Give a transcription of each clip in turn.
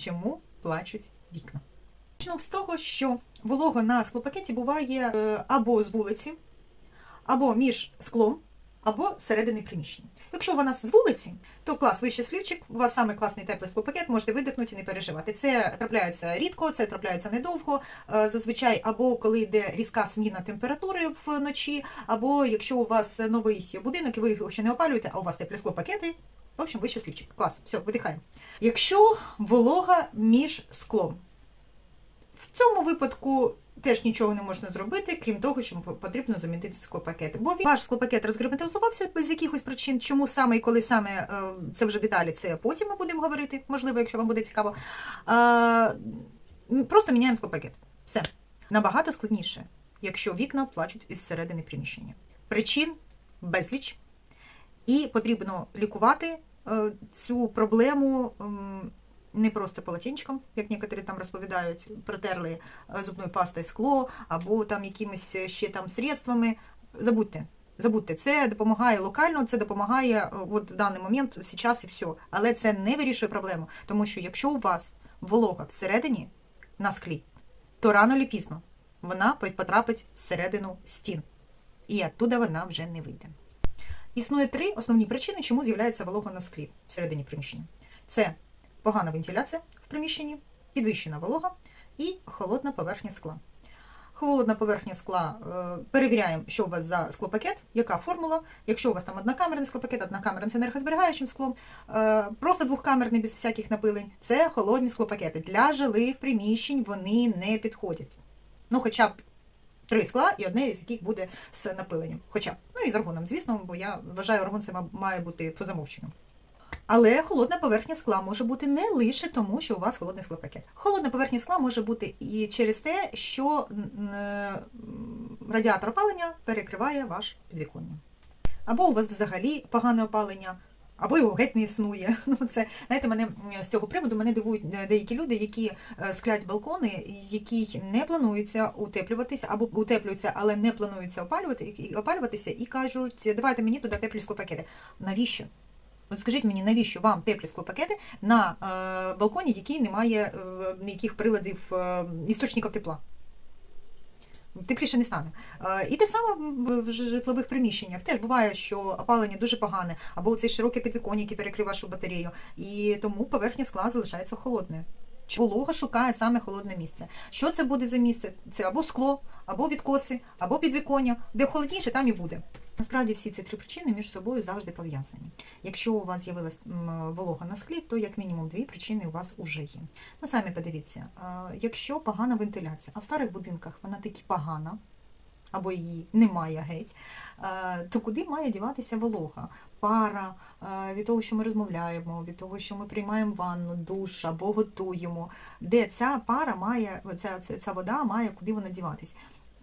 чому плачуть вікна. Почну з того, що волога на склопакеті буває е, або з вулиці, або між склом, або зсередини приміщення. Якщо вона з вулиці, то клас вище слівчик, у вас саме класний теплий склопакет, можете видихнути і не переживати. Це трапляється рідко, це трапляється недовго. Е, Зазвичай, або коли йде різка зміна температури вночі, або якщо у вас новий будинок і ви його ще не опалюєте, а у вас теплі склопакети, в общем, вище слівчик. Клас, все, видихаємо. Якщо волога між склом, в цьому випадку теж нічого не можна зробити, крім того, що потрібно замінити склопакети. Бо ваш склопакет розгерметизувався без якихось причин. Чому саме і коли саме е, це вже деталі, це потім ми будемо говорити, можливо, якщо вам буде цікаво. Е, Просто міняємо склопакет. Все. Набагато складніше, якщо вікна плачуть із середини приміщення. Причин безліч, і потрібно лікувати е, цю проблему. не просто полотенчиком, як некоторі там розповідають, протерли е, зубною пастою скло, або там якимись ще там средствами. Забудьте. Забудьте, це допомагає локально, це допомагає е, от в даний момент, зараз і все. Але це не вирішує проблему. Тому що якщо у вас волога всередині на склі, то рано чи пізно вона потрапить всередину стін. І оттуда вона вже не вийде. Існує три основні причини, чому з'являється волога на склі всередині приміщення. Це погана вентиляція в приміщенні, підвищена волога і холодна поверхня скла. Холодна поверхня скла е, перевіряємо, що у вас за склопакет, яка формула. Якщо у вас там однокамерний склопакет, однокамерний з енергозберігаючим склом, е, просто двохкамерний без всяких напилень, це холодні склопакети. Для жилих приміщень вони не підходять. Ну, хоча б три скла і одне з яких буде з напиленням. Хоча ну і з аргоном, звісно, бо я вважаю, аргон це має бути по замовченню. Але холодна поверхня скла може бути не лише тому, що у вас холодний склопакет. Холодна поверхня скла може бути і через те, що е, радіатор опалення перекриває ваш підвіконня. Або у вас взагалі погане опалення, або його геть не існує. Ну, це, знаєте, мене з цього приводу мене дивують е, деякі люди, які е, склять балкони, які не плануються утеплюватися, або утеплюються, але не плануються опалювати, опалюватися, і кажуть, давайте мені туди теплі склопакети. Навіщо? От скажіть мені, навіщо вам теплі склопакети на е, балконі, який не має е, ніяких приладів істочників тепла? Тепліше не стане. Е, і те саме в- житлових приміщеннях. Теж буває, що опалення дуже погане, або цей широке підвіконня, який перекрив вашу батарею, і тому поверхня скла залишається холодною. Волога шукає саме холодне місце. Що це буде за місце? Це або скло, або відкоси, або підвіконня. Де холодніше, там і буде. Насправді всі ці три причини між собою завжди пов'язані. Якщо у вас з'явилась волога на склі, то як мінімум дві причини у вас уже є. Ну самі подивіться, якщо погана вентиляція, а в старих будинках вона таки погана, або її немає геть, то куди має діватися волога? Пара від того, що ми розмовляємо, від того, що ми приймаємо ванну, душ або готуємо, де ця пара має, ця, ця, вода має куди вона діватись.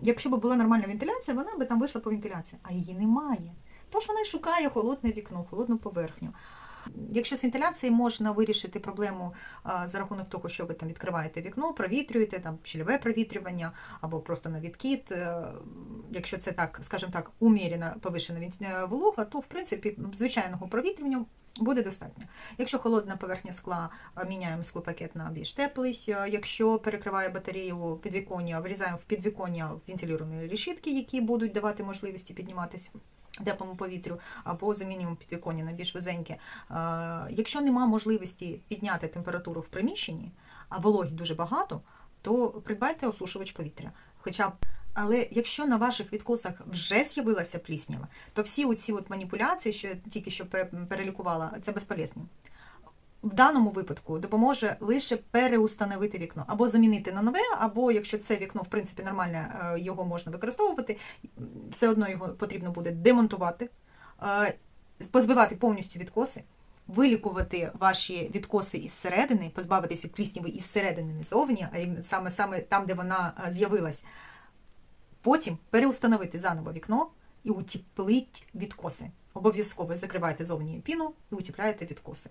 Якщо б була нормальна вентиляція, вона би там вийшла по вентиляції, а її немає. Тож вона й шукає холодне вікно, холодну поверхню. Якщо з вентиляцією можна вирішити проблему за рахунок того, що ви там відкриваєте вікно, провітрюєте, там щільове провітрювання або просто на відкид, е, якщо це так, скажімо так, умірена повишена е, волога, то в принципі звичайного провітрювання буде достатньо. Якщо холодна поверхня скла, міняємо склопакет на більш теплий. Якщо перекриває батарею підвіконня, вирізаємо в підвіконня вентилювані решітки, які будуть давати можливості підніматися теплому повітрю, або замінюємо підвіконня на більш вузеньке. Е, Якщо нема можливості підняти температуру в приміщенні, а вологі дуже багато, то придбайте осушувач повітря. Хоча б але якщо на ваших відкосах вже з'явилася пліснява, то всі оці от маніпуляції, що я тільки що перелікувала, це безполезні. В даному випадку допоможе лише переустановити вікно або замінити на нове, або якщо це вікно, в принципі, нормальне, е, його можна використовувати, все одно його потрібно буде демонтувати, е, позбивати повністю відкоси, вилікувати ваші відкоси із середини, позбавитись від плісняви із середини, не зовні, а саме саме там, де вона е, з'явилась. Потім переустановити заново вікно і утіплить відкоси. Обов'язково закривайте зовні піну і утепляєте відкоси.